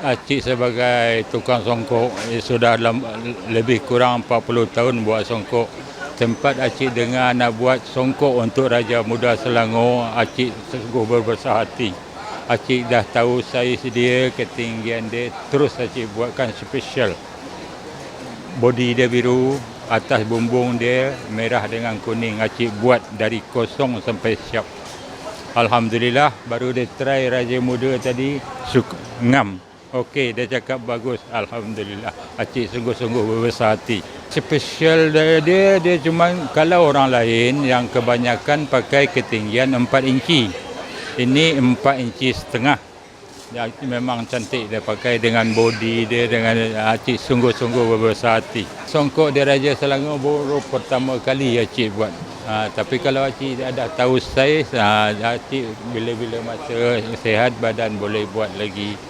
Acik sebagai tukang songkok eh, sudah dalam, lebih kurang 40 tahun buat songkok. Tempat Acik dengar nak buat songkok untuk Raja Muda Selangor, Acik sungguh berbesar hati. Acik dah tahu saiz dia, ketinggian dia, terus Acik buatkan spesial. Bodi dia biru, atas bumbung dia merah dengan kuning. Acik buat dari kosong sampai siap. Alhamdulillah baru dia try Raja Muda tadi suk ngam. Okey dia cakap bagus Alhamdulillah. Acik sungguh-sungguh berbesar hati. Spesial dia, dia dia cuma kalau orang lain yang kebanyakan pakai ketinggian 4 inci. Ini 4 inci setengah. Ya, memang cantik dia pakai dengan body dia dengan acik sungguh-sungguh berbesar hati. Songkok dia Raja Selangor baru pertama kali acik buat. Ha, tapi kalau acik dah tahu saiz, ha, acik bila-bila masa sehat badan boleh buat lagi.